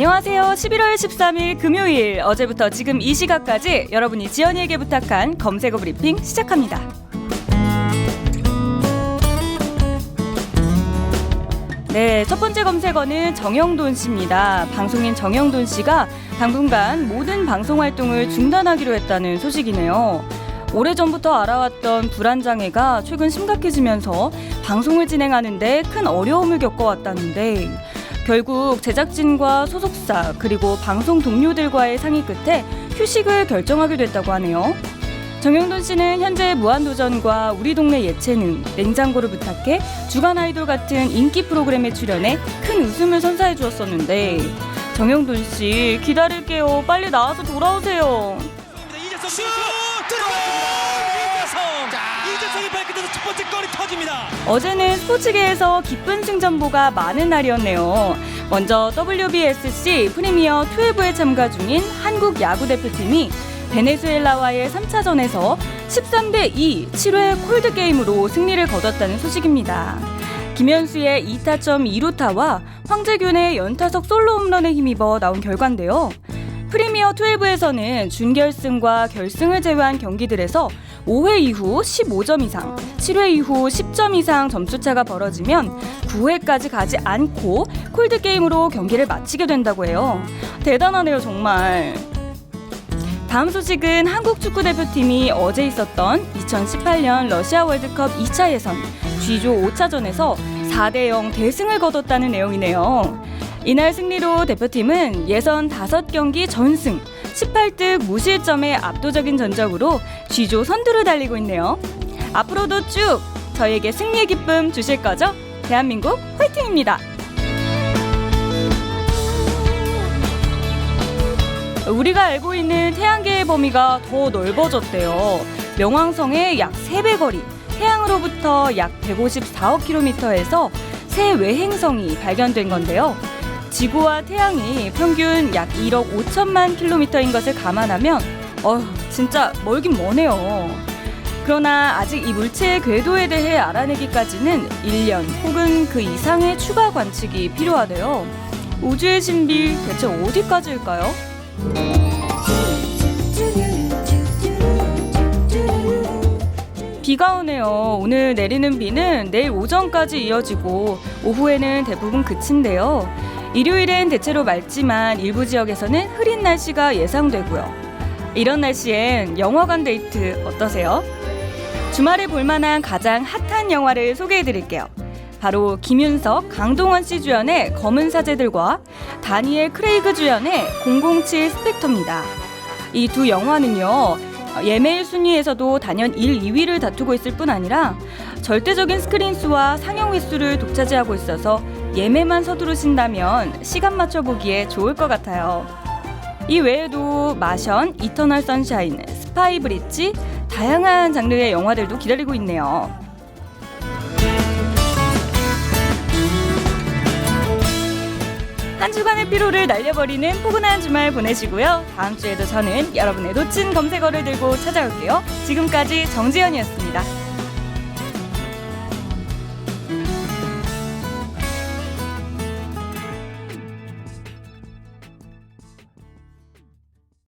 안녕하세요. 11월 13일 금요일 어제부터 지금 이 시각까지 여러분이 지연이에게 부탁한 검색어 브리핑 시작합니다. 네, 첫 번째 검색어는 정영돈 씨입니다. 방송인 정영돈 씨가 당분간 모든 방송 활동을 중단하기로 했다는 소식이네요. 오래전부터 알아왔던 불안장애가 최근 심각해지면서 방송을 진행하는데 큰 어려움을 겪어왔다는데 결국 제작진과 소속사 그리고 방송 동료들과의 상의 끝에 휴식을 결정하게 됐다고 하네요. 정영돈 씨는 현재 무한도전과 우리 동네 예체능, 냉장고를 부탁해 주간 아이돌 같은 인기 프로그램에 출연해 큰 웃음을 선사해 주었었는데 정영돈 씨 기다릴게요. 빨리 나와서 돌아오세요. 슛 발끝에서 첫 번째 골이 터집니다. 어제는 스포츠계에서 기쁜 승전보가 많은 날이었네요. 먼저 WBSC 프리미어 12에 참가 중인 한국 야구 대표팀이 베네수엘라와의 3차전에서 13대 2 7회 콜드 게임으로 승리를 거뒀다는 소식입니다. 김현수의 2타점 2루타와 황재균의 연타석 솔로 홈런에 힘입어 나온 결과인데요. 프리미어 12에서는 준결승과 결승을 제외한 경기들에서 5회 이후 15점 이상, 7회 이후 10점 이상 점수차가 벌어지면 9회까지 가지 않고 콜드 게임으로 경기를 마치게 된다고 해요. 대단하네요, 정말. 다음 소식은 한국 축구 대표팀이 어제 있었던 2018년 러시아 월드컵 2차 예선 G조 5차전에서 4대 0 대승을 거뒀다는 내용이네요. 이날 승리로 대표팀은 예선 5경기 전승, 18득 무실점의 압도적인 전적으로 G조 선두를 달리고 있네요. 앞으로도 쭉 저에게 승리의 기쁨 주실 거죠? 대한민국 화이팅입니다. 우리가 알고 있는 태양계의 범위가 더 넓어졌대요. 명왕성의 약 3배 거리, 태양으로부터 약 154억 킬로미터에서 새 외행성이 발견된 건데요. 지구와 태양이 평균 약 1억 5천만 킬로미터인 것을 감안하면 어휴, 진짜 멀긴 머네요. 그러나 아직 이 물체의 궤도에 대해 알아내기까지는 1년 혹은 그 이상의 추가 관측이 필요하대요. 우주의 신비 대체 어디까지일까요? 비가 오네요. 오늘 내리는 비는 내일 오전까지 이어지고 오후에는 대부분 그친데요. 일요일엔 대체로 맑지만 일부 지역에서는 흐린 날씨가 예상되고요. 이런 날씨엔 영화관 데이트 어떠세요? 주말에 볼만한 가장 핫한 영화를 소개해 드릴게요. 바로 김윤석, 강동원 씨 주연의 검은 사제들과 다니엘 크레이그 주연의 007 스펙터입니다. 이 두 영화는요, 예매일 순위에서도 단연 1, 2위를 다투고 있을 뿐 아니라 절대적인 스크린 수와 상영 횟수를 독차지하고 있어서 예매만 서두르신다면 시간 맞춰보기에 좋을 것 같아요. 이 외에도 마션, 이터널 선샤인, 스파이 브릿지, 다양한 장르의 영화들도 기다리고 있네요. 한 주간의 피로를 날려버리는 포근한 주말 보내시고요. 다음 주에도 저는 여러분의 놓친 검색어를 들고 찾아올게요. 지금까지 정지연이었습니다.